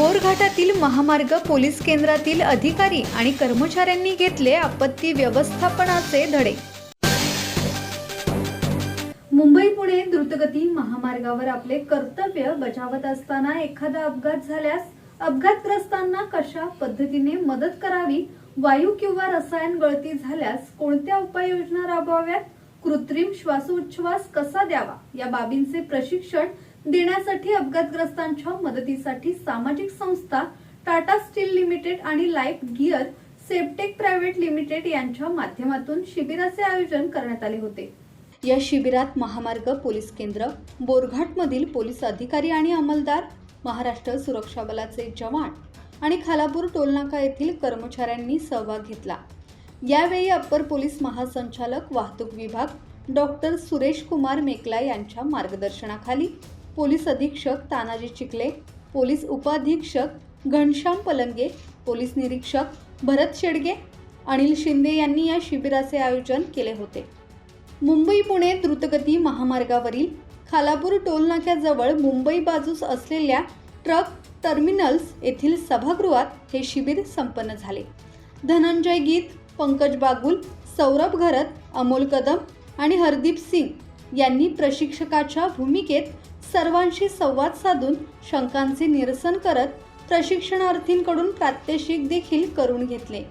बोरघाटातील महामार्ग पोलीस केंद्रातील अधिकारी आणि कर्मचाऱ्यांनी घेतले आपत्ती व्यवस्थापनाचे धडे. मुंबई पुणे द्रुतगती महामार्गावर आपले कर्तव्य बजावत असताना एखादा अपघात झाल्यास अपघातग्रस्तांना कशा पद्धतीने मदत करावी वायू किंवा रसायन गळती झाल्यास कोणत्या उपाययोजना राबवाव्यात कृत्रिम श्वासोच्छवास कसा द्यावा या बाबींचे प्रशिक्षण देण्यासाठी अपघातग्रस्तांच्या मदतीसाठी सामाजिक संस्था टाटा स्टील लिमिटेड आणि life gear Safetech private limited यांच्या माध्यमातून शिबिराचे आयोजन करण्यात आले होते. या शिबिरात महामार्ग पोलीस केंद्र बोरघाटमधील पोलीस अधिकारी आणि अंमलदार महाराष्ट्र सुरक्षा बलाचे जवान आणि खालापूर टोलनाका येथील कर्मचाऱ्यांनी सहभाग घेतला. यावेळी अप्पर पोलीस महासंचालक वाहतूक विभाग डॉक्टर सुरेश कुमार मेकला यांच्या मार्गदर्शनाखाली पोलीस अधीक्षक तानाजी चिखले पोलीस उपअधीक्षक घनश्याम पलंगे पोलीस निरीक्षक भरत शेडगे अनिल शिंदे यांनी या शिबिराचे आयोजन केले होते. मुंबई पुणे द्रुतगती महामार्गावरील खालापूर टोलनाक्याजवळ मुंबई बाजूस असलेल्या ट्रक टर्मिनल्स येथील सभागृहात हे शिबिर संपन्न झाले. धनंजय गीत पंकज बागुल सौरभ घरत अमोल कदम आणि हरदीप सिंग यांनी प्रशिक्षकाच्या भूमिकेत सर्वांशी संवाद साधून शंकांचे निरसन करत प्रशिक्षणार्थींकडून प्रात्यक्षिक देखील करून घेतले.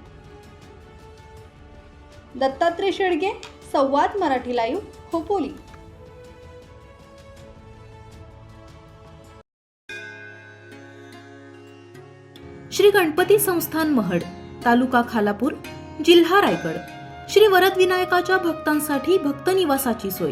दत्तात्रय शेडगे संवाद मराठी लाईव्ह खोपोली. श्री गणपती संस्थान महड तालुका खालापूर जिल्हा रायगड. श्री वरदविनायकाच्या भक्तांसाठी भक्त निवासाची सोय.